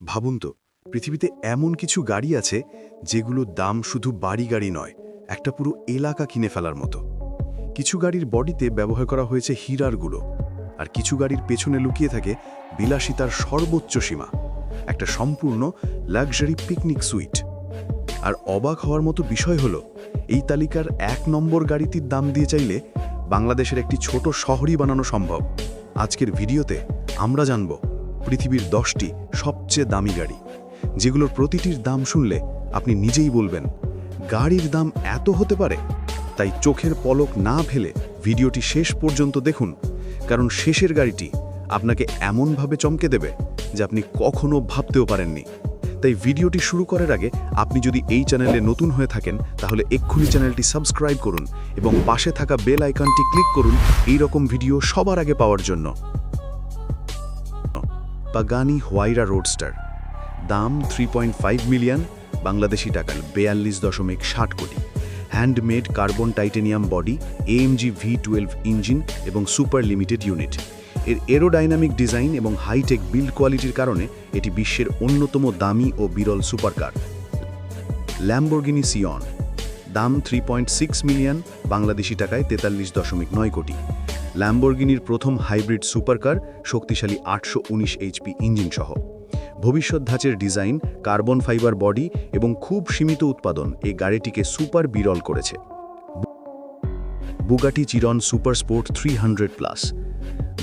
ভাবুন তো, পৃথিবীতে এমন কিছু গাড়ি আছে যেগুলোর দাম শুধু বাড়ি গাড়ি নয়, একটা পুরো এলাকা কিনে ফেলার মতো। কিছু গাড়ির বডিতে ব্যবহার করা হয়েছে হীরারগুলো, আর কিছু গাড়ির পেছনে লুকিয়ে থাকে বিলাসিতার সর্বোচ্চ সীমা, একটা সম্পূর্ণ লাক্সারি পিকনিক সুইট। আর অবাক হওয়ার মতো বিষয় হলো, এই তালিকার এক নম্বর গাড়িটির দাম দিয়ে চাইলে বাংলাদেশের একটি ছোট শহরই বানানো সম্ভব। আজকের ভিডিওতে আমরা জানব পৃথিবীর দশটি সবচেয়ে দামি গাড়ি, যেগুলোর প্রতিটির দাম শুনলে আপনি নিজেই বলবেন, গাড়ির দাম এত হতে পারে? তাই চোখের পলক না ফেলে ভিডিওটি শেষ পর্যন্ত দেখুন, কারণ শেষের গাড়িটি আপনাকে এমনভাবে চমকে দেবে যে আপনি কখনো ভাবতেও পারেননি। তাই ভিডিওটি শুরু করার আগে আপনি যদি এই চ্যানেলে নতুন হয়ে থাকেন, তাহলে এক্ষুনি চ্যানেলটি সাবস্ক্রাইব করুন এবং পাশে থাকা বেল আইকনটি ক্লিক করুন এই রকম ভিডিও সবার আগে পাওয়ার জন্য। Pagani Huayra roadster. দাম থ্রি মিলিয়ন বাংলাদেশি টাকার বেয়াল্লিশ দশমিক ষাট কোটি। Handmade carbon titanium body AMG V twelve engine এবং সুপার লিমিটেড ইউনিট। এর এরোডাইনামিক ডিজাইন এবং হাইটেক বিল্ড কোয়ালিটির কারণে এটি বিশ্বের অন্যতম দামি ও বিরল সুপারকার। ল্যাম্বরগিনি সিয়ন দাম থ্রি মিলিয়ন বাংলাদেশি টাকায় তেতাল্লিশ দশমিক নয় কোটি। ল্যাম্বরগিনির প্রথম হাইব্রিড সুপারকার শক্তিশালী আটশো উনিশ এইচপি ইঞ্জিন সহ ভবিষ্যৎ ধাঁচের ডিজাইন, কার্বন ফাইবার বডি এবং খুব সীমিত উৎপাদন এই গাড়িটিকে সুপার বিরল করেছে। Bugatti Chiron Super Sport three plus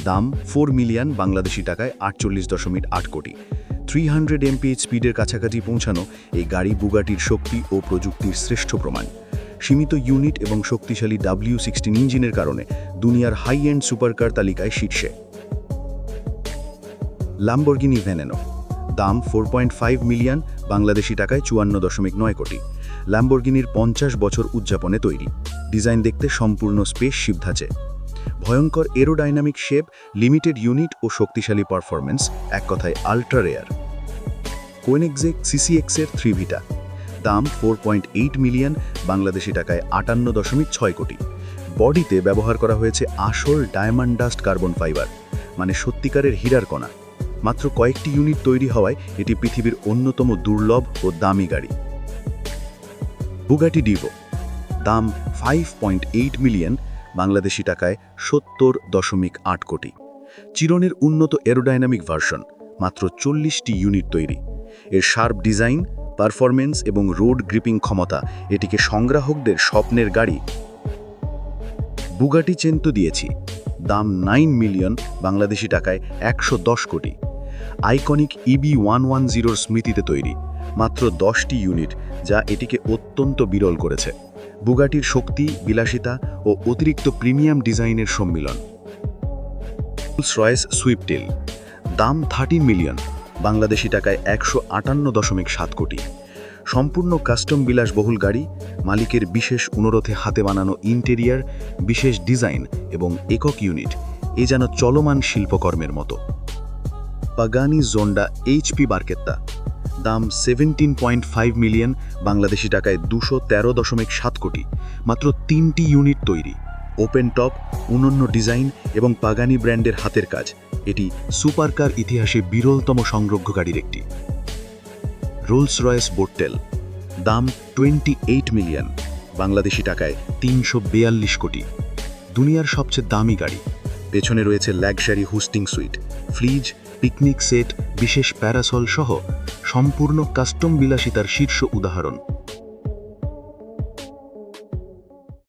দাম ফোর মিলিয়ন বাংলাদেশি টাকায় আটচল্লিশ দশমিক আট কোটি। থ্রি হান্ড্রেড এমপিএইচ স্পিডের কাছাকাছি পৌঁছানো এই গাড়ি বুগাটির শক্তি ও প্রযুক্তির শ্রেষ্ঠ প্রমাণ। সীমিত ইউনিট এবং শক্তিশালী ডাব্লিউ সিক্সটিন ইঞ্জিনের কারণে দুনিয়ার হাই এন্ড সুপারকার তালিকায় শীর্ষে লাম্বরগিনি ভেনেনো দাম four point five million Bangladeshi টাকায় চুয়ান্ন দশমিক নয় কোটি। ল্যাম্বরগিনির পঞ্চাশ বছর উদযাপনে তৈরি। ডিজাইন দেখতে সম্পূর্ণ স্পেস শিপ ধাঁচে ভয়ঙ্কর এরোডাইনামিক শেপ লিমিটেড ইউনিট ও শক্তিশালী পারফরমেন্স এক কথায় আল্ট্রা রেয়ার কোয়েনেক্সেক সিসিএক্সের থ্রি ভিটা দাম ফোর মিলিয়ন বাংলাদেশি টাকায় আটান্ন দশমিক ছয় কোটি। বডিতে ব্যবহার করা হয়েছে আসল ডায়মন্ড ডাস্ট কার্বন ফাইবার মানে সত্যিকারের হীরার কণা। মাত্র কয়েকটি ইউনিট তৈরি হওয়ায় এটি পৃথিবীর অন্যতম দুর্লভ ও দামি গাড়ি। বুগাটি ডিভো দাম ফাইভ মিলিয়ন বাংলাদেশি টাকায় সত্তর দশমিক আট কোটি। চিরনের উন্নত এরোডাইনামিক ভার্সন মাত্র চল্লিশটি ইউনিট তৈরি। এর শার্প ডিজাইন পারফরমেন্স এবং রোড গ্রিপিং ক্ষমতা এটিকে সংগ্রাহকদের স্বপ্নের গাড়ি। বুগাটি চেন্ত দিয়েছি। দাম নাইন মিলিয়ন বাংলাদেশি টাকায় একশো দশ কোটি। আইকনিক ইবি ওয়ান ওয়ান জিরোর স্মৃতিতে তৈরি। মাত্র দশটি ইউনিট যা এটিকে অত্যন্ত বিরল করেছে। বুগাটির শক্তি, বিলাসিতা ও অতিরিক্ত প্রিমিয়াম ডিজাইনের সম্মিলন। রয়েস সুইপটেল দাম থার্টিন মিলিয়ন বাংলাদেশি টাকায় একশো আটান্ন দশমিক সাত কোটি। সম্পূর্ণ কাস্টম বিলাসবহুল গাড়ি, মালিকের বিশেষ অনুরোধে হাতে বানানো ইন্টেরিয়ার বিশেষ ডিজাইন এবং একক ইউনিট এ যেন চলমান শিল্পকর্মের মতো। পাগানি জোন্ডা এইচপি বার্কেত্তা দাম seventeen point five million Bangladeshi টাকায় দুশো তেরো দশমিক সাত কোটি, মাত্র তিনটি ইউনিট তৈরি। ওপেন টপ অনন্য ডিজাইন এবং পাগানি ব্র্যান্ডের হাতের কাজ। এটি সুপারকার ইতিহাসে বিরলতম সংগ্রহ গাড়ির একটি। রোলস রয়েস বোটটেল দাম টোয়েন্টি এইট মিলিয়ন বাংলাদেশি টাকায় তিনশো বেয়াল্লিশ কোটি। দুনিয়ার সবচেয়ে দামি গাড়ি। পেছনে রয়েছে luxury hosting suite fridge picnic set বিশেষ প্যারাসল সহ সম্পূর্ণ কাস্টম বিলাসিতার শীর্ষ উদাহরণ।